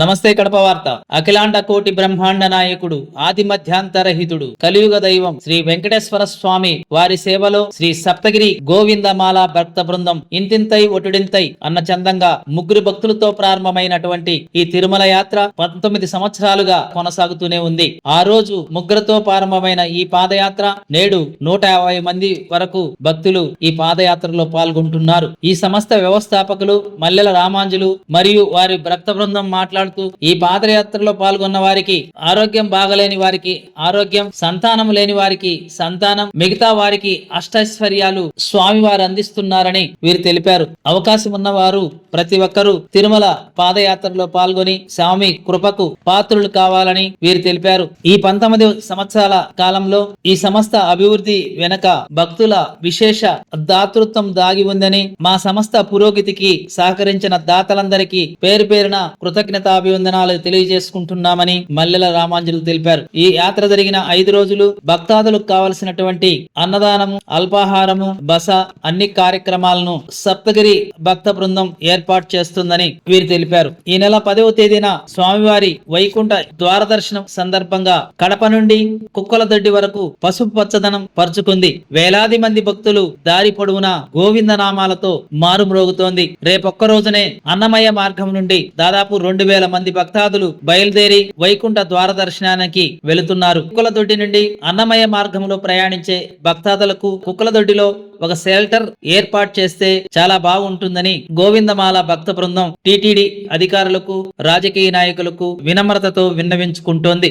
నమస్తే కడప వార్త. అఖిలాండ కోటి బ్రహ్మాండ నాయకుడు ఆది మధ్యాంతరహితుడు కలియుగ దైవం శ్రీ వెంకటేశ్వర స్వామి వారి సేవలో శ్రీ సప్తగిరి గోవిందమాల భక్త బృందం ఇంతింతై ఒటుడింతై అన్న చందంగా ముగ్గురు భక్తులతో ప్రారంభమైనటువంటి ఈ తిరుమల యాత్ర పంతొమ్మిది సంవత్సరాలుగా కొనసాగుతూనే ఉంది. ఆ రోజు ముగ్గురుతో ప్రారంభమైన ఈ పాదయాత్ర నేడు నూట యాభై మంది వరకు భక్తులు ఈ పాదయాత్రలో పాల్గొంటున్నారు. ఈ సంస్థ వ్యవస్థాపకులు మల్లెల రామాంజులు మరియు వారి భక్త బృందం మాట్లాడుతూ ఈ పాదయాత్రలో పాల్గొన్న వారికి ఆరోగ్యం బాగలేని వారికి ఆరోగ్యం సంతానం లేని వారికి సంతానం మిగతా వారికి అష్టైశ్వర్యాలు స్వామి వారు అందిస్తున్నారని వీరు తెలిపారు. అవకాశం ఉన్నవారు ప్రతి ఒక్కరూ తిరుమల పాదయాత్రలో పాల్గొని స్వామి కృపకు పాత్రులు కావాలని వీరు తెలిపారు. ఈ పంతొమ్మిది సంవత్సరాల కాలంలో ఈ సంస్థ అభివృద్ధి వెనక భక్తుల విశేష దాతృత్వం దాగి ఉందని మా సంస్థ పురోగతికి సహకరించిన దాతలందరికీ పేరు పేరున అభివందనాలు తెలియజేసుకుంటున్నామని మల్లెల రామాంజలు తెలిపారు. ఈ యాత్ర జరిగిన ఐదు రోజులు భక్తాదులకు కావలసినటువంటి అన్నదానము అల్పాహారము బస అన్ని కార్యక్రమాలను సప్తగిరి భక్త బృందం ఏర్పాటు చేస్తుందని వీరు తెలిపారు. ఈ నెల పదవ తేదీన స్వామివారి వైకుంఠ ద్వార దర్శనం సందర్భంగా కడప నుండి కుక్కలదొడ్డి వరకు పసుపు పచ్చదనం పరుచుకుంది. వేలాది మంది భక్తులు దారి పొడవునా గోవింద నామాలతో మారుమ్రోగుతోంది. రేపొక్క రోజునే అన్నమయ్య మార్గం నుండి దాదాపు రెండు వేల మంది భక్తాదులు బయలుదేరి వైకుంఠ ద్వార దర్శనానికి వెళుతున్నారు కుక్కలదొడ్డి నుండి అన్నమయ మార్గంలో ప్రయాణించే భక్తాదులకు కుక్కలదొడ్డిలో ఒక షెల్టర్ ఏర్పాటు చేస్తే చాలా బాగుంటుందని గోవిందమాల భక్త బృందం టిటిడి అధికారులకు రాజకీయ నాయకులకు వినమ్రతతో విన్నవించుకుంటోంది.